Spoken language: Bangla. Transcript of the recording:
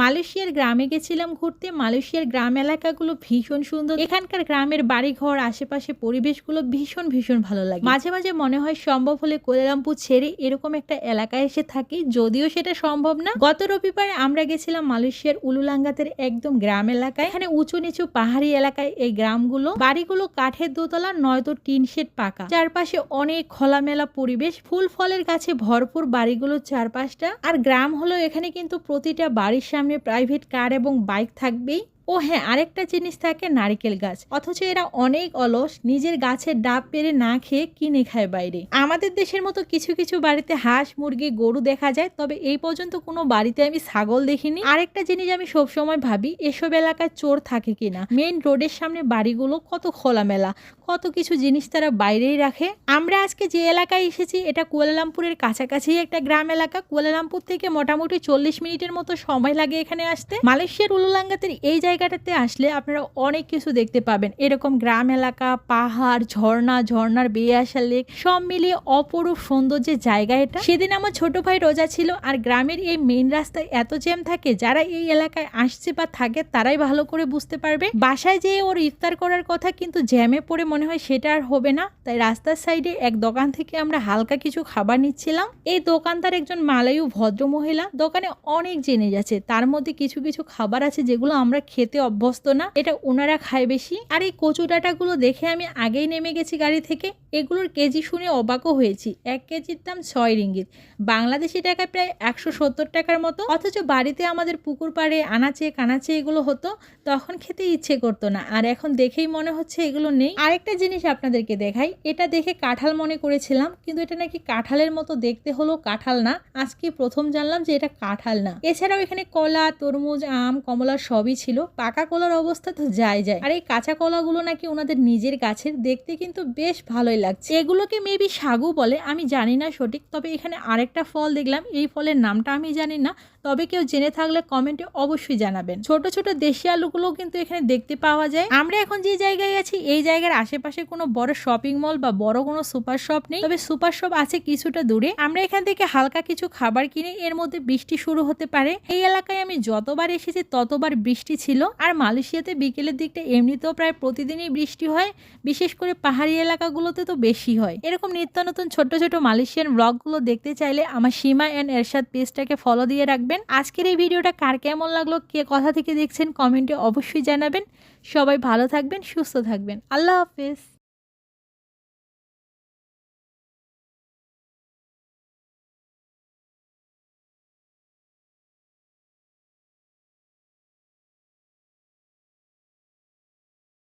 মালয়েশিয়ার গ্রামে গেছিলাম ঘুরতে। মালয়েশিয়ার গ্রাম এলাকাগুলো ভীষণ সুন্দর। এখানকার গ্রামের বাড়িঘর, আশেপাশে পরিবেশগুলো ভীষণ ভীষণ ভালো লাগে। মাঝে মাঝে মনে হয় সম্ভব হলে কোলালামপুর ছেড়ে এরকম একটা এলাকায় এসে থাকি, যদিও সেটা সম্ভব না। গত রবিবার আমরা গেছিলাম মালয়েশিয়ার উলুলাঙ্গাতের একদম গ্রাম এলাকায়। এখানে উঁচু নিচু পাহাড়ি এলাকায় এই গ্রামগুলো। বাড়িগুলো কাঠের দোতলা, নয়তো টিন শেড পাকা। চারপাশে অনেক খোলামেলা পরিবেশ। ফুল ফলের গাছে ভরপুর বাড়িগুলোর চারপাশটা। আর গ্রাম হলো এখানে কিন্তু প্রতিটা বাড়ির সামনে প্রাইভেট কার এবং বাইক থাকবেই। ও হ্যাঁ আরেকটা জিনিস থাকে, নারিকেল গাছ। অথচ এরা অনেক অলস, নিজের গাছের ডাব পেরে না খেয়ে কিনে খায় বাইরে? আমাদের দেশের মতো কিছু কিছু বাড়িতে হাঁস, মুরগি, গরু দেখা যায়, তবে এই পর্যন্ত কোনো বাড়িতে আমি ছাগল দেখিনি। আরেকটা জিনিস আমি সবসময় ভাবি, এসব এলাকায় চোর থাকে কিনা? মেইন রোডের সামনে বাড়িগুলো কত খোলামেলা, কত কিছু জিনিস তারা বাইরেই রাখে? আমরা আজকে যে এলাকায় এসেছি, এটা কুয়ালালামপুরের কাছাকাছি একটা গ্রাম এলাকা। কুয়ালালামপুর থেকে মোটামুটি চল্লিশ মিনিটের মতো সময় লাগে এখানে আসতে। মালয়েশিয়ার উলুলাঙ্গাতের এই জায়গাটাতে আসলে আপনারা অনেক কিছু দেখতে পাবেন। এরকম গ্রাম এলাকা, পাহাড়, ঝর্ণা, ঝর্ণার বেয়ে আসা লেক, সব মিলিয়ে অপরূপ সৌন্দর্যের জায়গা এটা। সেদিন আমার ছোট ভাই রোজা ছিল আর গ্রামের এই মেন রাস্তায় এত জ্যাম থাকে, যারা এই এলাকায় আসছে বা থাকে তারাই ভালো করে বুঝতে পারবে। বাসায় যেয়ে ওর ইফতার করার কথা কিন্তু জ্যামে পড়ে মনে হয় সেটা আর হবে না। তাই রাস্তার সাইডে এক দোকান থেকে আমরা হালকা কিছু খাবার নিচ্ছিলাম। এই দোকানদার একজন মালায়ু ভদ্র মহিলা দোকানে অনেক জিনিস আছে, তার মধ্যে কিছু কিছু খাবার আছে যেগুলো আমরা খেতে অভ্যস্ত না। এটা ওনারা খায় বেশি। আর এই কচু ডাঁটাগুলো দেখে আমি আগেই নেমে গেছি গাড়ি থেকে। এগুলোর কেজি শুনে অবাকও হয়েছি। এক কেজির দাম ছয় রিঙ্গিত। বাংলাদেশি টাকায় প্রায় একশো সত্তর টাকার মতো। অথচ বাড়িতে আমাদের পুকুর পাড়ে আনাচে কানাচে এগুলো হতো। তখন খেতে ইচ্ছে করতো না। আর এখন দেখেই মনে হচ্ছে এগুলো নেই। আরেকটা জিনিস আপনাদেরকে দেখাই। এটা দেখে কাঁঠাল মনে করেছিলাম। কিন্তু এটা নাকি কাঁঠালের মতো দেখতে হলো কাঁঠাল না। আজকে প্রথম জানলাম যে এটা কাঁঠাল না। এছাড়াও এখানে কলা, তরমুজ, আম, কমলা সবই ছিল। পাকা কলার অবস্থা তো যায় যায় আর এই কাঁচা কলাগুলো নাকি ওনাদের নিজের গাছের, দেখতে কিন্তু বেশ ভালোই লাগছে। এগুলোকে মেবি সাগু বলে, আমি জানি না সঠিক, তবে এখানে আরেকটা ফল দেখলাম, এই ফলের নামটা আমি জানি না, তবে কেউ জেনে থাকলে কমেন্টে অবশ্যই জানাবেন। ছোট ছোট দেশি আলুগুলো কিন্তু এখানে দেখতে পাওয়া যায়। আমরা এখন যে জায়গায় আছি, এই জায়গার আশেপাশে কোনো বড় শপিং মল বা বড় কোনো সুপার শপ নেই, তবে সুপার শপ আছে কিছুটা দূরে। আমরা এখান থেকে হালকা কিছু খাবার কিনে এর মধ্যে বৃষ্টি শুরু হতে পারে। এই এলাকায় আমি যতবার এসেছি, ততবার বৃষ্টি ছিল। আর মালয়েশিয়াতে বিকেলের দিকটা এমনিতেও প্রায় প্রতিদিনই বৃষ্টি হয়, বিশেষ করে পাহাড়ি এলাকাগুলোতে তো বেশি হয়। এরকম নিত্য নতুন ছোট ছোট মালয়েশিয়ান ব্লগগুলো দেখতে চাইলে আমার সীমা অ্যান্ড এরশাদ পেজটাকে ফলো দিয়ে রাখবেন। আজকের এই ভিডিওটা কার কেমন লাগল, কে কথা থেকে দেখছেন, কমেন্টে অবশ্যই জানাবেন। সবাই ভালো থাকবেন, সুস্থ থাকবেন। আল্লাহ হাফেজ।